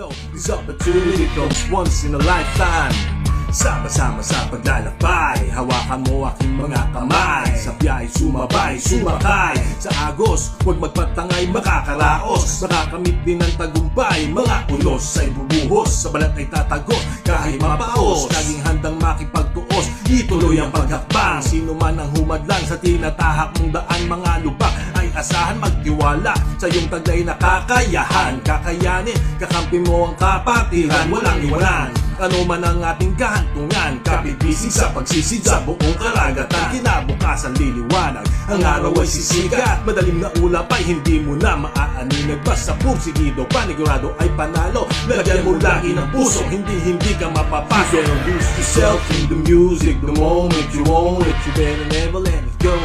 flow. This opportunity comes once in a lifetime. Sama-sama sa paglalakbay Hawakan mo aking mga kamay. Sa biyay sumabay, sumakay. Sa agos, huwag magpatangay Makakaraos, makakamit din ng tagumpay Mga ulos. Ay bubuhos Sa balat ay tatago Kahit mapaos Laging handang makipagtuos Ituloy ang paghakbang. Sino man ang humadlang Sa tinatahak mong daan Mga lubak asahan Magtiwala sa iyong taglay na kakayahan. Kakayanin, kakampi mo ang kapatiran Walang iwanan. Ano man ang ating kahantungan Kapipisig sa pagsisid sa buong karagatan. Kinabukasan liliwanag Ang araw ay sisikat Madaling na ulap ay hindi mo na maaaninag Basta pursigido, panigurado ay panalo. Lagyan mo lagi ng puso Hindi hindi ka mapapasok. Don't lose yourself in the music The moment you own it. You better never let it go